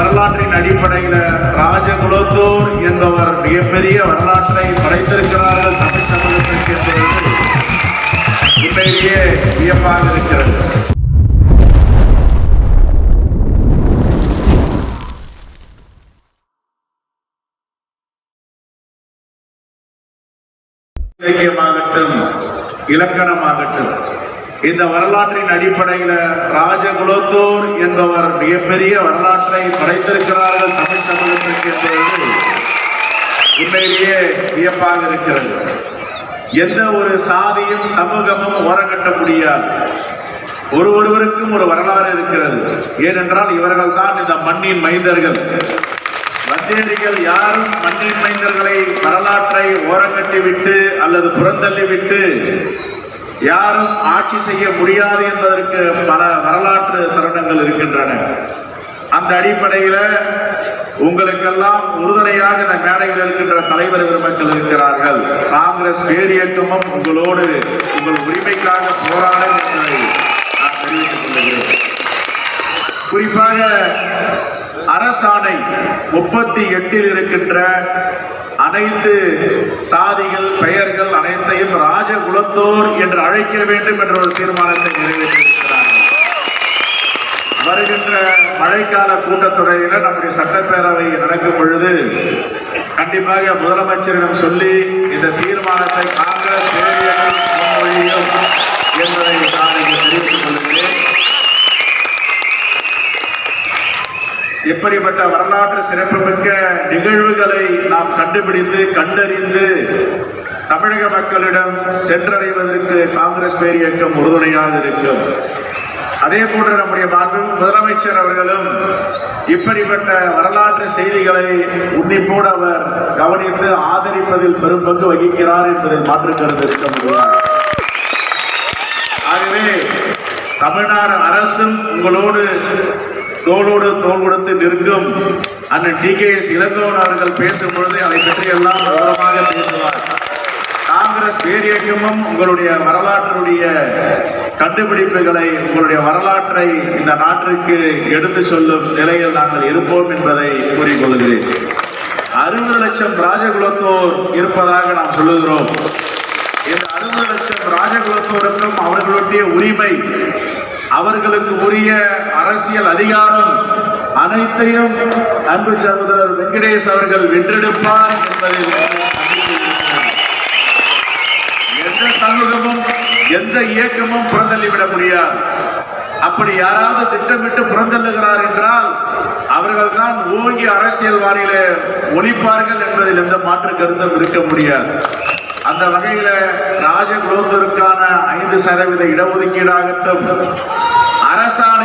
வரலாற்றின் அடிப்படையில ராஜகுலத்தூர் என்பவர் மிகப்பெரிய வரலாற்றை படைத்திருக்கிறார்கள் தமிழ் சமூகத்திற்கு என்பது உண்மையிலேயே வியப்பாக இருக்கிறது. இலக்கியமாகட்டும் இலக்கணமாகட்டும் இந்த வரலாற்றின் அடிப்படையில ராஜகுலத்தூர் என்பவர் மிகப்பெரிய வரலாற்றை படைத்திருக்கிறார்கள் தமிழ் சமூகத்திற்கு என்பது உண்மையிலேயே வியப்பாக இருக்கிறது. எந்த ஒரு சாதியும் சமூகமும் ஓரங்கட்ட முடியாது. ஒரு ஒருவருக்கும் ஒரு வரலாறு இருக்கிறது. ஏனென்றால் இவர்கள் தான் இந்த மண்ணின் மைந்தர்கள். வந்தேரிகள் யாரும் மண்ணின் மைந்தர்களை வரலாற்றை ஓரங்கட்டி விட்டு அல்லது புறந்தள்ளி விட்டு யாரும் ஆட்சி செய்ய முடியாது என்பதற்கு பல வரலாற்று தருணங்கள் இருக்கின்றன. அந்த அடிப்படையில் உங்களுக்கெல்லாம் உறுதுணையாக இந்த மேடையில் இருக்கின்ற தலைவர் பெருமக்கள் இருக்கிறார்கள். காங்கிரஸ் பேரியக்கமும் உங்களோடு உங்கள் உரிமைக்காக போராடும் என்பதை நான் தெரிவித்துக் கொள்கிறேன். குறிப்பாக அரசாணை முப்பத்தி எட்டில் இருக்கின்ற அனைத்து சாதிகள் பெயர்கள் அனைத்தையும் ராஜகுலத்தோர் என்று அழைக்க வேண்டும் என்ற ஒரு தீர்மானத்தை நிறைவேற்றியிருக்கிறார்கள். வருகின்ற மழைக்கால கூட்டத்தொடரில் நம்முடைய சட்டப்பேரவை நடக்கும் பொழுது கண்டிப்பாக முதலமைச்சரிடம் சொல்லி இந்த தீர்மானத்தை காங்கிரஸ் பேரியக்கம் முன்மொழியும் என்பதை நான் இங்கு தெரிவித்துக் கொள்கிறேன் இப்படிப்பட்ட வரலாற்று சிறப்புமிக்க நிகழ்வுகளை நாம் கண்டுபிடித்து கண்டறிந்து தமிழக மக்களிடம் சென்றடைவதற்கு காங்கிரஸ் பேரியக்கம் உறுதுணையாக இருக்கும். அதே போன்று நம்முடைய மாண்பு முதலமைச்சர் அவர்களும் இப்படிப்பட்ட வரலாற்று செய்திகளை உன்னிப்போடு அவர் கவனித்து ஆதரிப்பதில் பெரும் பங்கு வகிக்கிறார் என்பதில் மாற்று கருத்து இருக்க முடியாது. ஆகவே தமிழ்நாடு அரசும் உங்களோடு தோளோடு தோல் கொடுத்து நிற்கும் அண்ணன் டி கே எஸ் இளங்கோவன் அவர்கள் பேசும் பொழுது அதை பற்றி எல்லாம் விவரமாக பேசுவார். காங்கிரஸ் பேரியக்கமும் உங்களுடைய வரலாற்றுடைய கண்டுபிடிப்புகளை உங்களுடைய வரலாற்றை இந்த நாட்டிற்கு எடுத்து சொல்லும் நிலையில் நாங்கள் இருப்போம் என்பதை கூறிக்கொள்கிறேன் அறுபது லட்சம் ராஜகுலத்தோர் இருப்பதாக நாம் சொல்லுகிறோம். இந்த அறுபது லட்சம் ராஜகுலத்தோருக்கும் அவர்களுடைய உரிமை அவர்களுக்கு உரிய அரசியல் அதிகாரம் அனைத்தையும் அன்பு சகோதரர் வெங்கடேஷ் அவர்கள் வென்றெடுப்பார் என்பதில் எந்த சமூகமும் எந்த இயக்கமும் புறந்தள்ளிவிட முடியாது. அப்படி யாராவது திட்டமிட்டு புறந்தள்ளுகிறார் என்றால் அவர்கள் தான் ஓங்கி அரசியல் வாரியில ஒழிப்பார்கள் என்பதில் எந்த மாற்று கருத்தும் இருக்க முடியாது. அந்த வகையில ராஜகுலோத்தருக்கான ஐந்து சதவீத இடஒதுக்கீடாகட்டும் அரசாணை